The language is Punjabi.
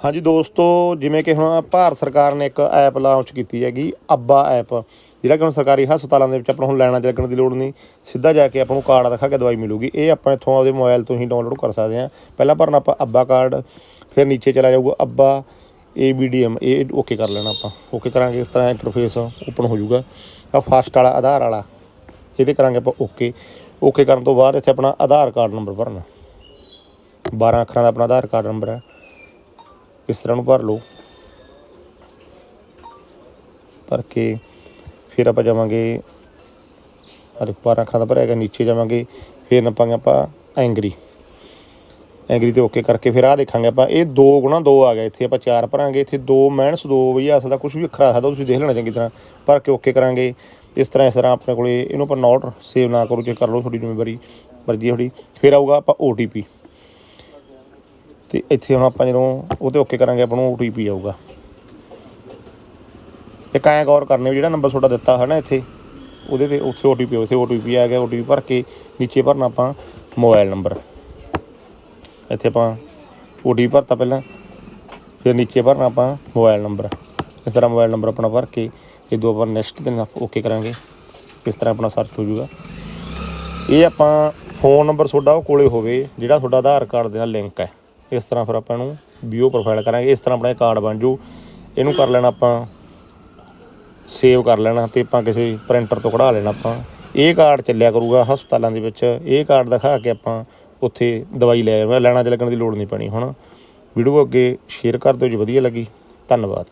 ਹਾਂਜੀ ਦੋਸਤੋ, ਜਿਵੇਂ ਕਿ ਹੁਣ ਭਾਰਤ ਸਰਕਾਰ ਨੇ ਇੱਕ ਐਪ ਲਾਂਚ ਕੀਤੀ ਹੈਗੀ, ਅੱਬਾ ਐਪ। ਜਿਹੜਾ ਕਿ ਹੁਣ ਸਰਕਾਰੀ ਹਸਪਤਾਲਾਂ ਦੇ ਵਿੱਚ ਆਪਾਂ ਨੂੰ ਹੁਣ ਲੈਣਾ 'ਚ ਲੱਗਣ ਦੀ ਲੋੜ ਨਹੀਂ। ਸਿੱਧਾ ਜਾ ਕੇ ਆਪਾਂ ਨੂੰ ਕਾਰਡ ਦਿਖਾ ਕੇ ਦਵਾਈ ਮਿਲੂਗੀ। ਇਹ ਆਪਾਂ ਇੱਥੋਂ ਆਪਦੇ ਮੋਬਾਈਲ ਤੋਂ ਹੀ ਡਾਊਨਲੋਡ ਕਰ ਸਕਦੇ ਹਾਂ। ਪਹਿਲਾਂ ਭਰਨਾ ਆਪਾਂ ਅੱਬਾ ਕਾਰਡ, ਫਿਰ ਨੀਚੇ ਚਲਾ ਜਾਊਗਾ ਅੱਬਾ ਏਬੀਡੀਐਮ ਇਹ ਓਕੇ ਕਰ ਲੈਣਾ ਆਪਾਂ। ਓਕੇ ਕਰਾਂਗੇ ਇਸ ਤਰ੍ਹਾਂ ਇੰਟਰਫੇਸ ਓਪਨ ਹੋ ਜਾਊਗਾ। ਆ ਫਸਟ ਵਾਲਾ, ਆਧਾਰ ਵਾਲਾ। ਇਹਦੇ ਕਰਾਂਗੇ ਆਪਾਂ ਓਕੇ ਓਕੇ ਕਰਨ ਤੋਂ ਬਾਅਦ ਇੱਥੇ ਆਪਣਾ ਆਧਾਰ ਕਾਰਡ ਨੰਬਰ ਭਰਨਾ। 12 ਅੱਖਰਾਂ ਦਾ ਆਪਣਾ ਆਧਾਰ ਕਾਰਡ ਨੰਬਰ ਹੈ। ਇਸ ਤਰ੍ਹਾਂ ਨੂੰ ਭਰ ਲਓ। ਭਰ ਕੇ ਫਿਰ ਆਪਾਂ ਜਾਵਾਂਗੇ। ਆ ਦੇਖੋ 12 ਦਾ ਭਰਿਆ ਗਿਆ, ਨੀਚੇ ਜਾਵਾਂਗੇ। ਫਿਰ ਨੱਪਾਂਗੇ ਆਪਾਂ ਐਂਗਰੀ। ਐਂਗਰੀ ਤੇ ਓਕੇ ਕਰਕੇ ਫਿਰ ਆਹ ਦੇਖਾਂਗੇ ਆਪਾਂ, ਇਹ 2 ਗੁਣਾ 2 ਆ ਗਿਆ। ਇੱਥੇ ਆਪਾਂ 4 ਭਰਾਂਗੇ, ਇੱਥੇ 2 ਮਾਈਨਸ 2 ਵੀ ਆ ਸਕਦਾ ਕੁਝ ਵੀ ਅੱਖਰ ਆ ਸਕਦਾ, ਤੁਸੀਂ ਦੇਖ ਲੈਣਾ ਚੰਗੀ ਤਰ੍ਹਾਂ। ਭਰ ਕੇ ਓਕੇ ਕਰਾਂਗੇ। ਇਸ ਤਰ੍ਹਾਂ ਇਸ ਤਰ੍ਹਾਂ ਆਪਣੇ ਕੋਲੇ ਇਹਨੂੰ ਆਪਾਂ ਨੋਟ ਸੇਵ ਨਾ ਕਰੋ, ਜੇ ਕਰ ਲਓ ਤੁਹਾਡੀ ਜ਼ਿੰਮੇਵਾਰੀ ਮਰਜ਼ੀ ਤੁਹਾਡੀ। ਫਿਰ ਆਊਗਾ ਆਪਾਂ OTP ਤੇ ਇੱਥੇ ਹੁਣ ਆਪਾਂ ਜਦੋਂ ਉਹ ਤੇ ਓਕੇ ਕਰਾਂਗੇ, ਆਪਾਂ ਨੂੰ OTP ਆਊਗਾ। ਇੱਕ ਐਂ ਗੌਰ ਕਰਨੇ ਵੀ ਜਿਹੜਾ ਨੰਬਰ ਤੁਹਾਡਾ ਦਿੱਤਾ ਹੈ ਨਾ ਇੱਥੇ, ਉਹਦੇ ਤੇ ਉੱਥੇ OTP ਉੱਥੇ OTP ਆ ਗਿਆ, OTP ਭਰ ਕੇ ਨੀਚੇ ਭਰਨਾ ਆਪਾਂ ਮੋਬਾਈਲ ਨੰਬਰ ਇੱਥੇ ਆਪਾਂ OTP ਭਰਤਾ ਪਹਿਲਾਂ, ਫਿਰ ਨੀਚੇ ਭਰਨਾ ਆਪਾਂ ਮੋਬਾਈਲ ਨੰਬਰ ਇਸ ਤਰ੍ਹਾਂ ਮੋਬਾਈਲ ਨੰਬਰ ਆਪਣਾ ਭਰ ਕੇ, ਇਹ ਦੋ ਆਪਾਂ ਨੈਕਸਟ ਦਿਨ ਓਕੇ ਕਰਾਂਗੇ। ਇਸ ਤਰ੍ਹਾਂ ਆਪਣਾ ਸਰਚ ਹੋ ਜਾਊਗਾ। ਇਹ ਆਪਾਂ ਫੋਨ ਨੰਬਰ ਤੁਹਾਡਾ ਉਹ ਕੋਲੇ ਹੋਵੇ, ਜਿਹੜਾ ਤੁਹਾਡਾ ਆਧਾਰ ਕਾਰਡ ਦੇ ਨਾਲ ਲਿੰਕ ਹੈ। ਇਸ ਤਰ੍ਹਾਂ ਫਿਰ ਆਪਾਂ ਇਹਨੂੰ ਵੀਓ ਪ੍ਰੋਫਾਈਲ ਕਰਾਂਗੇ। ਇਸ ਤਰ੍ਹਾਂ ਆਪਣਾ ਇਹ ਕਾਰਡ ਬਣ ਜੂ। ਇਹਨੂੰ ਕਰ ਲੈਣਾ ਆਪਾਂ ਸੇਵ ਕਰ ਲੈਣਾ ਤੇ ਆਪਾਂ ਕਿਸੇ ਪ੍ਰਿੰਟਰ ਤੋਂ ਕਢਾ ਲੈਣਾ ਆਪਾਂ। ਇਹ ਕਾਰਡ ਚੱਲਿਆ ਕਰੂਗਾ ਹਸਪਤਾਲਾਂ ਦੇ ਵਿੱਚ। ਇਹ ਕਾਰਡ ਦਿਖਾ ਕੇ ਆਪਾਂ ਉੱਥੇ ਦਵਾਈ ਲੈ ਲੈਣਾ ਚ ਲੱਗਣ ਦੀ ਲੋੜ ਨਹੀਂ ਪੈਣੀ, ਹੁਣ। ਵੀਡੀਓ ਅੱਗੇ ਸ਼ੇਅਰ ਕਰ ਦਿਓ ਜੇ, ਵਧੀਆ ਲੱਗੀ। ਧੰਨਵਾਦ।